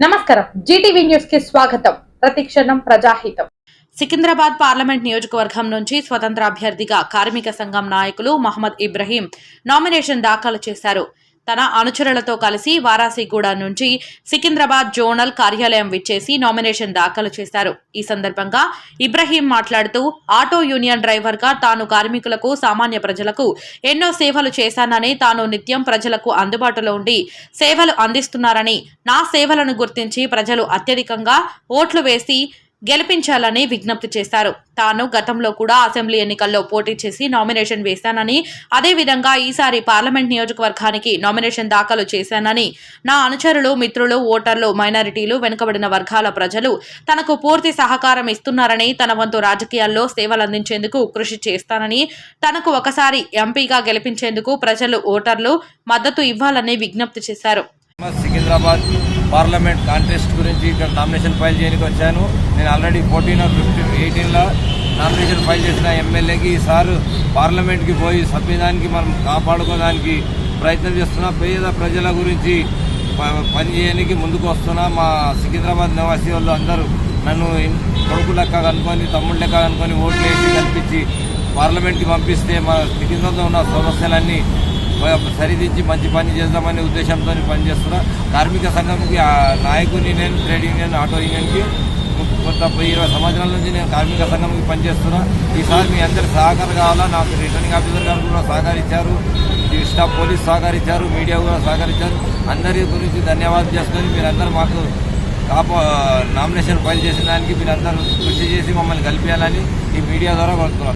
నమస్కారం. జీటీవీ న్యూస్కి స్వాగతం. ప్రతిక్షణం ప్రజాహితం. సికింద్రాబాద్ పార్లమెంట్ నియోజకవర్గం నుంచి స్వతంత్ర అభ్యర్థిగా కార్మిక సంఘం నాయకులు మహమ్మద్ ఇబ్రహీం నామినేషన్ దాఖలు చేశారు. తన అనుచరులతో కలిసి వారాసిగూడ నుంచి సికింద్రాబాద్ జోనల్ కార్యాలయం విచ్చేసి నామినేషన్ దాఖలు చేశారు. ఈ సందర్భంగా ఇబ్రహీం మాట్లాడుతూ ఆటో యూనియన్ డ్రైవర్గా తాను కార్మికులకు సామాన్య ప్రజలకు ఎన్నో సేవలు చేశానని తాను నిత్యం ప్రజలకు అందుబాటులో ఉండి సేవలు అందిస్తున్నారని నా సేవలను గుర్తించి ప్రజలు అత్యధికంగా ఓట్లు వేసి గెలిపించాలని విజ్ఞప్తి చేశారు. తాను గతంలో కూడా అసెంబ్లీ ఎన్నికల్లో పోటీ చేసి నామినేషన్ వేశానని అదేవిధంగా ఈసారి పార్లమెంట్ నియోజకవర్గానికి నామినేషన్ దాఖలు చేశానని. నా అనుచరులు మిత్రులు ఓటర్లు మైనారిటీలు వెనుకబడిన వర్గాల ప్రజలు తనకు పూర్తి సహకారం ఇస్తున్నారని తన వంతు రాజకీయాల్లో సేవలందించేందుకు కృషి చేస్తానని తనకు ఒకసారి ఎంపీగా గెలిపించేందుకు ప్రజలు ఓటర్లు మద్దతు ఇవ్వాలని విజ్ఞప్తి చేశారు. సికింద్రాబాద్ పార్లమెంట్ కాంటెస్ట్ గురించి ఇక్కడ నామినేషన్ ఫైల్ చేయడానికి వచ్చాను. నేను ఆల్రెడీ ఫోర్టీన్ ఫిఫ్టీన్ ఎయిటీన్లో నామినేషన్ ఫైల్ చేసిన ఎమ్మెల్యేకి ఈసారి పార్లమెంట్కి పోయి సంవిధానానికి మనం కాపాడుకోవడానికి ప్రయత్నం చేస్తున్నా. పేద ప్రజల గురించి ప- పని చేయడానికి ముందుకు వస్తున్నా. మా సికింద్రాబాద్ నివాసి వాళ్ళు అందరూ నన్ను కొడుకు లెక్క కనుకొని తమ్ముడు లెక్క కనుకొని ఓట్లు వేసి కల్పించి పార్లమెంట్కి పంపిస్తే మా సికింద్రాబాద్లో ఉన్న సమస్యలన్నీ సరిదిద్ది మంచి పని చేద్దామనే ఉద్దేశంతో పనిచేస్తున్నా. కార్మిక సంఘంకి ఆ నాయకుని నేను ట్రేడ్ యూనియన్ ఆటో యూనియన్కి కొంత ఇరవై సంవత్సరాల నుంచి నేను కార్మిక సంఘంకి పనిచేస్తున్నా. ఈసారి మీ అందరి సహకారం కావాలా? నాకు రిటర్నింగ్ ఆఫీసర్ గారు కూడా సహకరించారు. స్టాఫ్ పోలీస్ సహకరించారు. మీడియా కూడా సహకరించారు. అందరి గురించి ధన్యవాదాలు చేసుకొని మీరందరూ మాకు కాపా నామినేషన్ ఫైల్ చేసిన దానికి మీరందరూ కృషి చేసి మమ్మల్ని కలిపేయాలని ఈ మీడియా ద్వారా కోరుతున్నాను